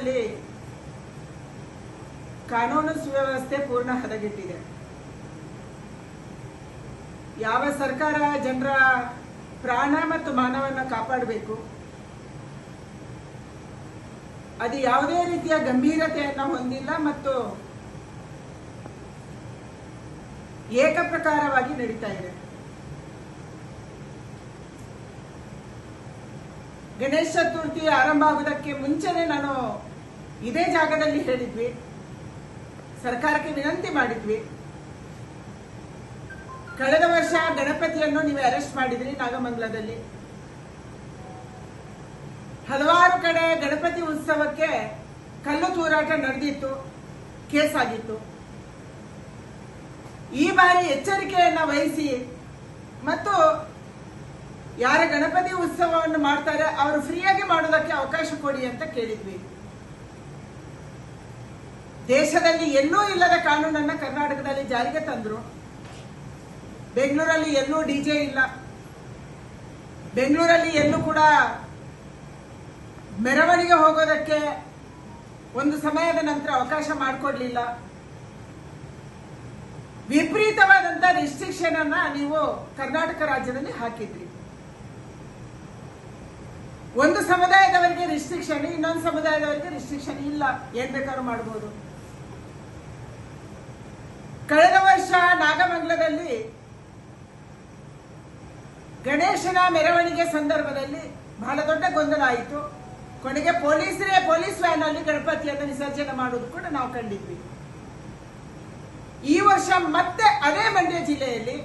ರಾಜ್ಯದಲ್ಲಿ ಕಾನೂನು ಸುವ್ಯವಸ್ಥೆ ಪೂರ್ಣ ಹದಗೆಟ್ಟಿದೆ. ಯಾವ ಸರ್ಕಾರ ಜನರ ಪ್ರಾಣ ಮತ್ತು ಮಾನವನ್ನ ಕಾಪಾಡಬೇಕು? ಅದು ಯಾವುದೇ ರೀತಿಯ ಗಂಭೀರತೆಯನ್ನು ಹೊಂದಿಲ್ಲ ಮತ್ತು ಏಕಪ್ರಕಾರವಾಗಿ ನಡೀತಾ ಇದೆ. ಗಣೇಶ ಚತುರ್ಥಿ ಆರಂಭ ಆಗುವುದಕ್ಕೆ ಮುಂಚೆನೆ ನಾನು ಇದೇ ಜಾಗದಲ್ಲಿ ಹೇಳಿದ್ವಿ. ಸರ್ಕಾರಕ್ಕೆ ವಿನಂತಿ ಮಾಡಿದ್ವಿ. ಕಳೆದ ವರ್ಷ ಗಣಪತಿಯನ್ನು ನೀವು ಅರೆಸ್ಟ್ ಮಾಡಿದ್ರಿ ನಾಗಮಂಗಲದಲ್ಲಿ. ಹಲವಾರು ಕಡೆ ಗಣಪತಿ ಉತ್ಸವಕ್ಕೆ ಕಲ್ಲು ತೂರಾಟ ನಡೆದಿತ್ತು, ಕೇಸ್ ಆಗಿತ್ತು. ಈ ಬಾರಿ ಎಚ್ಚರಿಕೆಯನ್ನ ವಹಿಸಿ ಮತ್ತು ಯಾರ ಗಣಪತಿ ಉತ್ಸವವನ್ನು ಮಾಡ್ತಾರೆ, ಅವರು ಫ್ರೀಯಾಗಿ ಮಾಡೋದಕ್ಕೆ ಅವಕಾಶ ಕೊಡಿ ಅಂತ ಕೇಳಿದ್ವಿ. ದೇಶದಲ್ಲಿ ಎಲ್ಲೂ ಇಲ್ಲದ ಕಾನೂನನ್ನ ಕರ್ನಾಟಕದಲ್ಲಿ ಜಾರಿಗೆ ತಂದ್ರು. ಬೆಂಗಳೂರಲ್ಲಿ ಎಲ್ಲೂ ಡಿಜೆ ಇಲ್ಲ. ಬೆಂಗಳೂರಲ್ಲಿ ಎಲ್ಲೂ ಕೂಡ ಮೆರವಣಿಗೆ ಹೋಗೋದಕ್ಕೆ ಒಂದು ಸಮಯದ ನಂತರ ಅವಕಾಶ ಮಾಡಿಕೊಡ್ಲಿಲ್ಲ. ವಿಪರೀತವಾದಂತ ರಿಸ್ಟ್ರಿಕ್ಷನ್ ಅನ್ನ ನೀವು ಕರ್ನಾಟಕ ರಾಜ್ಯದಲ್ಲಿ ಹಾಕಿದ್ರಿ. ಒಂದು ಸಮುದಾಯದವರಿಗೆ ರಿಸ್ಟ್ರಿಕ್ಷನ್ ಇನ್ನೊಂದು ಸಮುದಾಯದವರಿಗೆ ರಿಸ್ಟ್ರಿಕ್ಷನ್ ಇಲ್ಲ. ಏನ್ ಬೇಕಾದ್ರೂ ಮಾಡಬಹುದು ಕಳೆದ ವರ್ಷ ನಾಗಮಂಗಲದಲ್ಲಿ ಗಣೇಶನ ಮೆರವಣಿಗೆ ಸಂದರ್ಭದಲ್ಲಿ ಬಹಳ ದೊಡ್ಡ ಗೊಂದಲ ಆಯಿತು. ಕೊನೆಗೆ ಪೊಲೀಸರೇ, ಪೊಲೀಸ್ ವ್ಯಾನ್ ಅಲ್ಲಿ ಗಣಪತಿಯನ್ನು ವಿಸರ್ಜನೆ ಮಾಡುವುದು ಕೂಡ ನಾವು ಕಂಡಿದ್ವಿ. ಈ ವರ್ಷ ಮತ್ತೆ ಅದೇ ಮಂಡ್ಯ ಜಿಲ್ಲೆಯಲ್ಲಿ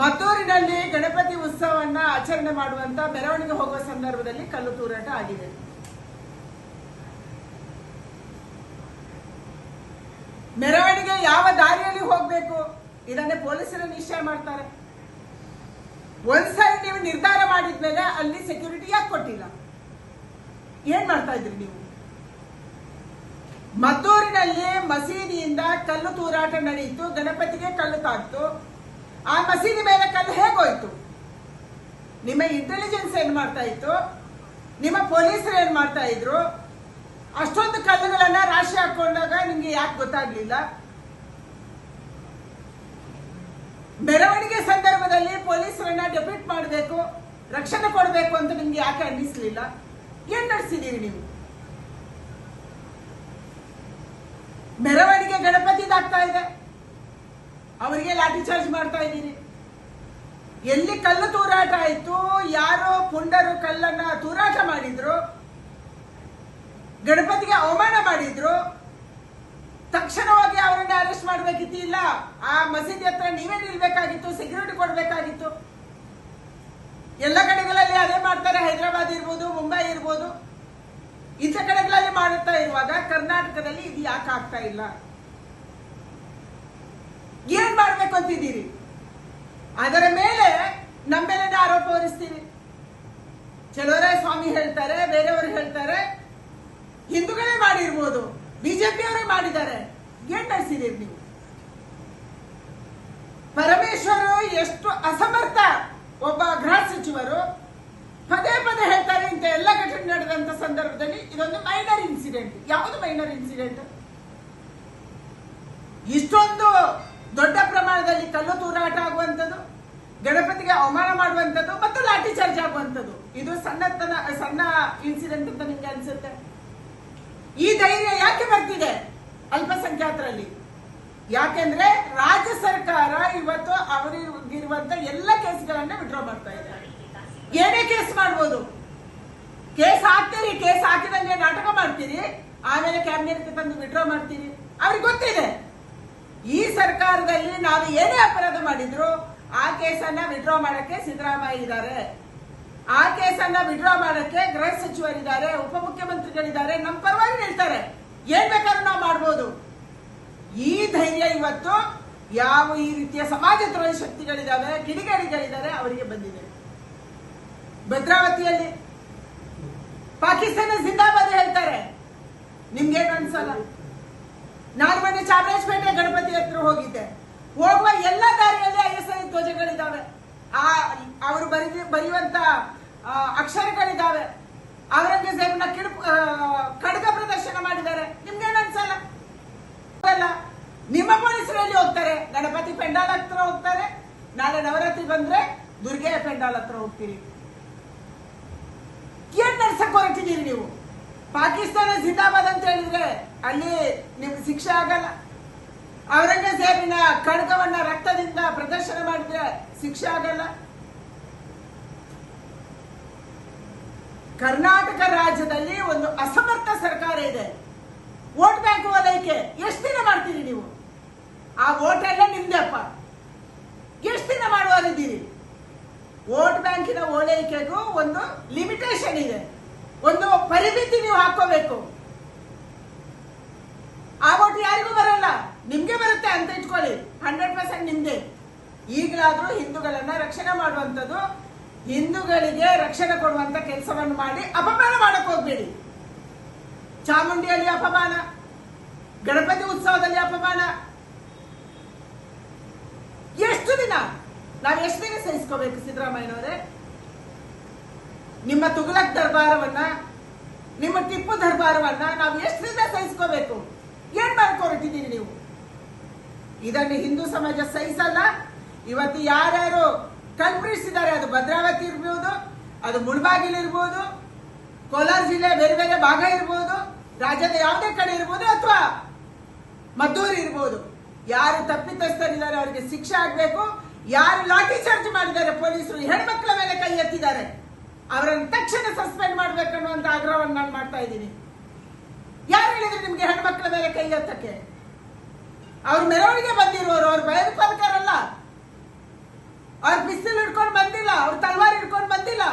ಮದ್ದೂರಿನಲ್ಲಿ ಗಣಪತಿ ಉತ್ಸವವನ್ನ ಆಚರಣೆ ಮಾಡುವಂತ ಮೆರವಣಿಗೆ ಹೋಗುವ ಸಂದರ್ಭದಲ್ಲಿ ಕಲ್ಲು ತೂರಾಟ ಆಗಿದೆ. ಮೆರವಣಿಗೆ ಯಾವ ದಾರಿಯಲ್ಲಿ ಹೋಗ್ಬೇಕು? ಇದನ್ನೇ ಪೊಲೀಸರು ನಿಶ್ಚಯ ಮಾಡ್ತಾರೆ. ಒಂದ್ಸಲ ನೀವು ನಿರ್ಧಾರ ಮಾಡಿದ್ಮೇಲೆ ಅಲ್ಲಿ ಸೆಕ್ಯೂರಿಟಿ ಯಾಕೆ ಕೊಟ್ಟಿಲ್ಲ? ಏನ್ ಮಾಡ್ತಾ ಇದ್ರಿ ನೀವು? ಮದ್ದೂರಿನಲ್ಲಿ ಮಸೀದಿಯಿಂದ ಕಲ್ಲು ತೂರಾಟ ನಡೆಯಿತು, ಗಣಪತಿಗೆ ಕಲ್ಲು ತಾಕ್ತು ಆ ಮಸೀದಿ ಮೇಲೆ ಕಲ್ಲು ಹೇಗೋಯ್ತು ನಿಮ್ಮ ಇಂಟೆಲಿಜೆನ್ಸ್ ಏನ್ ಮಾಡ್ತಾ ಇತ್ತು? ನಿಮ್ಮ ಪೊಲೀಸರು ಏನ್ ಮಾಡ್ತಾ ಇದ್ರು? ಅಷ್ಟೊಂದು ಕಲ್ಲುಗಳನ್ನ ರಾಶಿ ಹಾಕೊಂಡಾಗ ನಿಮ್ಗೆ ಯಾಕೆ ಗೊತ್ತಾಗ್ಲಿಲ್ಲ? ಮೆರವಣಿಗೆ ಸಂದರ್ಭದಲ್ಲಿ ಪೊಲೀಸರನ್ನ ಡೆಬಿಟ್ ಮಾಡಬೇಕು, ರಕ್ಷಣೆ ಕೊಡಬೇಕು ಅಂತ ನಿಮ್ಗೆ ಯಾಕೆ ಅನ್ನಿಸ್ಲಿಲ್ಲ? ಏನ್ ನಡೆಸಿದೀರಿ ನೀವು? ಮೆರವಣಿಗೆ ಗಣಪತಿದಾಗ್ತಾ ಇದೆ. ಅವರಿಗೆ ಲಾಠಿ ಚಾರ್ಜ್ ಮಾಡ್ತಾ ಇದ್ದೀರಿ. ಎಲ್ಲಿ ಕಲ್ಲು ತೂರಾಟ ಆಯ್ತು, ಯಾರೋ ಪುಂಡರು ಕಲ್ಲನ್ನ ತೂರಾಟ ಮಾಡಿದ್ರು, ಗಣಪತಿಗೆ ಅವಮಾನ ಮಾಡಿದ್ರು ತಕ್ಷಣವಾಗಿ ಅರೆಸ್ಟ್ ಮಾಡಬೇಕಿತ್ತು ಇಲ್ಲ, ಆ ಮಸೀದಿ ಹತ್ರ ನೀವೇ ನಿಲ್ಬೇಕಾಗಿತ್ತು ಸೆಕ್ಯೂರಿಟಿ ಕೊಡ್ಬೇಕಾಗಿತ್ತು. ಎಲ್ಲ ಕಡೆಗಳಲ್ಲಿ ಅದೇ ಮಾಡ್ತಾರೆ, ಹೈದರಾಬಾದ್ ಇರ್ಬೋದು, ಮುಂಬೈ ಇರ್ಬೋದು. ಇಂಥ ಕಡೆಗಳಲ್ಲಿ ಮಾಡುತ್ತಾ ಇರುವಾಗ ಕರ್ನಾಟಕದಲ್ಲಿ ಇದು ಯಾಕೆ ಆಗ್ತಾ ಇಲ್ಲ? ಏನ್ ಮಾಡ್ಬೇಕು ಅಂತಿದ್ದೀರಿ? ಅದರ ಮೇಲೆ ನಮ್ಮೆಲ್ಲ ಆರೋಪ ಹೊರಿಸ್ತೀವಿ ಚಲೋರೇ ಸ್ವಾಮಿ ಹೇಳ್ತಾರೆ, ಬೇರೆಯವರು ಹೇಳ್ತಾರೆ, ಹಿಂದೂಗಳೇ ಮಾಡಿರ್ಬೋದು, ಬಿಜೆಪಿಯವರೇ ಮಾಡಿದ್ದಾರೆ. ಏನ್ ನೀವು ಪರಮೇಶ್ವರ್ ಎಷ್ಟು ಅಸಮರ್ಥ ಒಬ್ಬ ಗೃಹ ಸಚಿವರು. ಪದೇ ಪದೇ ಹೇಳ್ತಾರೆ ಇಂಥ ಎಲ್ಲ ಘಟನೆ ನಡೆದಂತ ಸಂದರ್ಭದಲ್ಲಿ ಇದೊಂದು ಮೈನರ್ ಇನ್ಸಿಡೆಂಟ್ ಯಾವುದು ಮೈನರ್ ಇನ್ಸಿಡೆಂಟ್ ಇಷ್ಟೊಂದು ದೊಡ್ಡ ಪ್ರಮಾಣದಲ್ಲಿ ಕಲ್ಲು ತೂರಾಟ ಆಗುವಂಥದ್ದು, ಗಣಪತಿಗೆ ಅವಮಾನ ಮಾಡುವಂಥದ್ದು ಮತ್ತು ಲಾಠಿ ಚಾರ್ಜ್ ಆಗುವಂಥದ್ದು. ಇದು ಸಣ್ಣತನ, ಸಣ್ಣ ಇನ್ಸಿಡೆಂಟ್ ಅಂತ ನಿಮ್ಗೆ ಅನ್ಸುತ್ತೆ. ಈ ಧೈರ್ಯ ಯಾಕೆ ಬರ್ತಿದೆ? ಅಲ್ಪಸಂಖ್ಯಾತರಲ್ಲಿ. ಯಾಕೆಂದ್ರೆ ರಾಜ್ಯ ಸರ್ಕಾರ ಇವತ್ತು ಅವರಿಗಿರುವಂತ ಎಲ್ಲ ಕೇಸ್ಗಳನ್ನ ವಿಡ್ರಾ ಮಾಡ್ತಾ ಇದೆ. ಏನೇ ಕೇಸ್ ಮಾಡ್ಬೋದು. ಕೇಸ್ ಹಾಕ್ತೀರಿ, ಕೇಸ್ ಹಾಕಿದಂಗೆ ನಾಟಕ ಮಾಡ್ತೀರಿ, ಆಮೇಲೆ ಕ್ಯಾಬಿನೆಟ್ ತಂದು ವಿಡ್ರಾ ಮಾಡ್ತೀರಿ. ಅವ್ರಿಗೆ ಗೊತ್ತಿದೆ. ಈ ಸರ್ಕಾರದಲ್ಲಿ ನಾವು ಏನೇ ಅಪರಾಧ ಮಾಡಿದ್ರು ಆ ಕೇಸನ್ನ ವಿಡ್ರಾ ಮಾಡಕ್ಕೆ ಸಿದ್ದರಾಮಯ್ಯ ಇದ್ದಾರೆ. ಆ ಕೇಸನ್ನ ವಿಡ್ರಾ ಮಾಡಕ್ಕೆ ಗೃಹ ಸಚಿವರಿದ್ದಾರೆ, ಉಪಮುಖ್ಯಮಂತ್ರಿಗಳಿದ್ದಾರೆ. ನಮ್ಮ ಪರವಾಗಿ ನಿಲ್ತಾರೆ ಏನ್ ಬೇಕಾದ್ರೂ ನಾವು ಮಾಡ್ಬೋದು. ಈ ಧೈರ್ಯ ಇವತ್ತು ಯಾವ ಈ ರೀತಿಯ ಸಮಾಜ ದ್ರೋಹಿ ಶಕ್ತಿಗಳಿದಾವೆ ಕಿಡಿಗೇಡಿಗಳಿದ್ದಾರೆ ಅವರಿಗೆ ಬಂದಿದೆ. ಭದ್ರಾವತಿಯಲ್ಲಿ ಪಾಕಿಸ್ತಾನ ಜಿಂದಾಬಾದ್ ಹೇಳ್ತಾರೆ. ನಿಮ್ಗೇನು ಅನ್ಸಲ್ಲ? ನಾನು ಮೊನ್ನೆ ಚಾಮರಾಜಪೇಟೆ ಗಣಪತಿ ಹತ್ರ ಹೋಗಿದ್ದೆ. ಹೋಗುವ ಎಲ್ಲ ದಾರಿಯಲ್ಲಿ ಐ ಎಸ್ ಐ ಧ್ವಜಗಳಿದಾವೆ ಆ, ಅವರು ಬರೀ ಬರೆಯುವಂತ ಅಕ್ಷರಗಳಿದ್ದಾವೆ. ಔರಂಗಜೇಬನ ಕಿಡು ಖಡ್ಗ ಪ್ರದರ್ಶನ ಮಾಡಿದ್ದಾರೆ. ನಿಮ್ಗೇನು ಅನ್ಸಲ್ಲ? ನಿಮ್ಮ ಪೊಲೀಸರು ಎಲ್ಲಿ ಹೋಗ್ತಾರೆ? ಗಣಪತಿ ಪೆಂಡಾಲ್ ಹತ್ರ ಹೋಗ್ತಾರೆ. ನಾಳೆ ನವರಾತ್ರಿ ಬಂದ್ರೆ ದುರ್ಗೆಯ ಪೆಂಡಾಲ್ ಹತ್ರ ಹೋಗ್ತೀರಿ. ಏನ್ ನಡ್ಸಕ್ ಹೊರಟಿದ್ದೀರಿ ನೀವು? ಪಾಕಿಸ್ತಾನ ಜಿಂದಾಬಾದ್ ಅಂತ ಹೇಳಿದ್ರೆ ಅಲ್ಲಿ ನಿಮ್ಗೆ ಶಿಕ್ಷೆ ಆಗಲ್ಲ. ಔರಂಗಜೇಬಿನ ಖಡ್ಗವನ್ನ ರಕ್ತದಿಂದ ಪ್ರದರ್ಶನ ಮಾಡಿದ್ರೆ ಶಿಕ್ಷೆ ಆಗಲ್ಲ. ಕರ್ನಾಟಕ ರಾಜ್ಯದಲ್ಲಿ ಒಂದು ಅಸಮರ್ಥ ಸರ್ಕಾರ ಇದೆ. ವೋಟ್ ಬ್ಯಾಂಕ್ ಓಲೈಕೆ ಎಷ್ಟು ದಿನ ಮಾಡ್ತೀರಿ ನೀವು? ಆ ವೋಟ್ ಎಲ್ಲ ನಿಮ್ದೆಪ್ಪ ಎಷ್ಟು ದಿನ ಮಾಡುವರಿದ್ದೀರಿ ವೋಟ್ ಬ್ಯಾಂಕಿನ ಓಲೈಕೆಗೂ ಒಂದು ಲಿಮಿಟೇಷನ್ ಇದೆ. ಒಂದು ಪರಿಮಿತಿ ನೀವು ಹಾಕೋಬೇಕು ಆ ವೋಟ್ ಯಾರಿಗೂ ಬರಲ್ಲ. ನಿಮ್ಗೆ ಬರುತ್ತೆ ಅಂತ ಇಟ್ಕೊಳ್ಳಿ. ಹಂಡ್ರೆಡ್ ಪರ್ಸೆಂಟ್ ನಿಮ್ದೆ. ಈಗಲಾದ್ರೂ ಹಿಂದೂಗಳನ್ನ ರಕ್ಷಣೆ ಮಾಡುವಂಥದ್ದು ಹಿಂದೂಗಳಿಗೆ ರಕ್ಷಣೆ ಕೊಡುವಂತ ಕೆಲಸವನ್ನು ಮಾಡಿ ಅಪಮಾನ ಮಾಡಕ್ ಹೋಗ್ಬೇಡಿ. ಚಾಮುಂಡಿಯಲ್ಲಿ ಅಪಮಾನ, ಗಣಪತಿ ಉತ್ಸವದಲ್ಲಿ ಅಪಮಾನ. ಎಷ್ಟು ದಿನ? ನಾವು ಎಷ್ಟು ದಿನ ಸಹಿಸ್ಕೋಬೇಕು ಸಿದ್ದರಾಮಯ್ಯನವರೇ? ನಿಮ್ಮ ತುಗಲಕ್ ದರ್ಬಾರವನ್ನ, ನಿಮ್ಮ ಟಿಪ್ಪು ದರ್ಬಾರವನ್ನ ನಾವು ಎಷ್ಟು ದಿನ ಸಹಿಸ್ಕೋಬೇಕು? ಏನ್ ಮಾಡ್ಕೊಂಡಿದ್ದೀರಿ ನೀವು? ಇದನ್ನು ಹಿಂದೂ ಸಮಾಜ ಸಹಿಸಲ್ಲ. ಇವತ್ತು ಯಾರ್ಯಾರು ಕಲ್ಪಿಸಿದ್ದಾರೆ ಅದು ಭದ್ರಾವತಿ ಇರ್ಬೋದು, ಅದು ಮುಳಬಾಗಿಲು ಇರ್ಬೋದು, ಕೋಲಾರ ಜಿಲ್ಲೆ ಬೇರೆ ಬೇರೆ ಭಾಗ ಇರ್ಬೋದು, ರಾಜ್ಯದ ಯಾವುದೇ ಕಡೆ ಇರ್ಬೋದು ಅಥವಾ ಮದ್ದೂರು ಇರ್ಬೋದು. ಯಾರು ತಪ್ಪಿತಸ್ಥರಿದ್ದಾರೆ, ಅವರಿಗೆ ಶಿಕ್ಷೆ ಆಗಬೇಕು. ಯಾರು ಲಾಠಿ ಚಾರ್ಜ್ ಮಾಡಿದ್ದಾರೆ, ಪೊಲೀಸರು ಹೆಣ್ಮಕ್ಳ ಮೇಲೆ ಕೈ ಎತ್ತಿದ್ದಾರೆ. ಅವರನ್ನು ತಕ್ಷಣ ಸಸ್ಪೆಂಡ್ ಮಾಡ್ಬೇಕನ್ನುವಂತ ಆಗ್ರಹವನ್ನು ನಾನು ಮಾಡ್ತಾ ಇದ್ದೀನಿ. ಯಾರು ಹೇಳಿದ್ರು ನಿಮ್ಗೆ ಹೆಣ್ಮಕ್ಳ ಮೇಲೆ ಕೈ ಎತ್ತಕ್ಕೆ? ಅವ್ರ ಮೆರವಣಿಗೆ ಬಂದಿರುವವರು, ಅವ್ರ ಭಯೋತ್ಪಾದಕರಲ್ಲ ಅವ್ರ ಪಿಸ್ತೂಲ್ ಹಿಡ್ಕೊಂಡು ಬಂದಿಲ್ಲ ಅವ್ರ ತಲ್ವಾರ್ ಹಿಡ್ಕೊಂಡು ಬಂದಿಲ್ಲ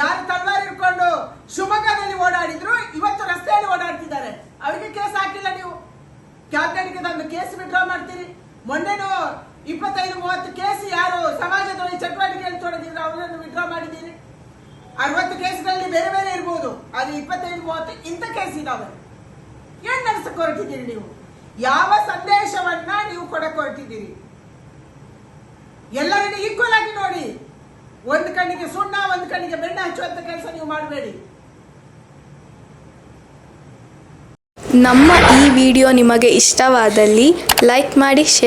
ಯಾರು ತಲ್ವಾರ್ ಹಿಡ್ಕೊಂಡು ಶಿವಮೊಗ್ಗದಲ್ಲಿ ಓಡಾಡಿದ್ರು ಇವತ್ತು ರಸ್ತೆಯಲ್ಲಿ ಓಡಾಡ್ತಿದ್ದಾರೆ ಅವರಿಗೆ ಕೇಸ್ ಹಾಕಿಲ್ಲ ನೀವು ಕ್ಯಾಬಿನೆಟ್ಗೆ ತಂದು ಕೇಸ್ ವಿಡ್ರಾ ಮಾಡ್ತೀರಿ ಮೊನ್ನೆನೂ ಇಪ್ಪತ್ತೈದು ಮೂವತ್ತು ಕೇಸ್ ಯಾರು ಸಮಾಜದ್ರೋಹಿ ಚಟುವಟಿಕೆಯಲ್ಲಿ ತೊಡಗಿದ್ರು ಅವರನ್ನು ವಿಡ್ರಾ ಮಾಡಿದ್ದೀರಿ ಅರವತ್ತು ಕೇಸ್ಗಳಲ್ಲಿ ಬೇರೆ ಬೇರೆ ಇರ್ಬೋದು ಅದು ಇಪ್ಪತ್ತೈದು, ಮೂವತ್ತು ಇಂಥ ಕೇಸ್ ಇದಾವೆ. ಏನ್ ನಡೆಸಕ್ ಹೊರಟಿದ್ದೀರಿ ನೀವು? ಯಾವ ಸಂದೇಶವನ್ನ ನೀವು ಕೊಡಕ್ ಹೊರಟಿದ್ದೀರಿ? ಎಲ್ಲರನ್ನು ಈಕ್ವಲ್ ಆಗಿ ನೋಡಿ. ಒಂದು ಕಣ್ಣಿಗೆ ಸುಣ್ಣ, ಒಂದ್ ಕಣ್ಣಿಗೆ ಬೆಣ್ಣೆ ಹಚ್ಚುವಂತ ಕೆಲಸ ನೀವು ಮಾಡಬೇಡಿ. ನಮ್ಮ ಈ ವಿಡಿಯೋ ನಿಮಗೆ ಇಷ್ಟವಾದಲ್ಲಿ ಲೈಕ್ ಮಾಡಿ, ಶೇರ್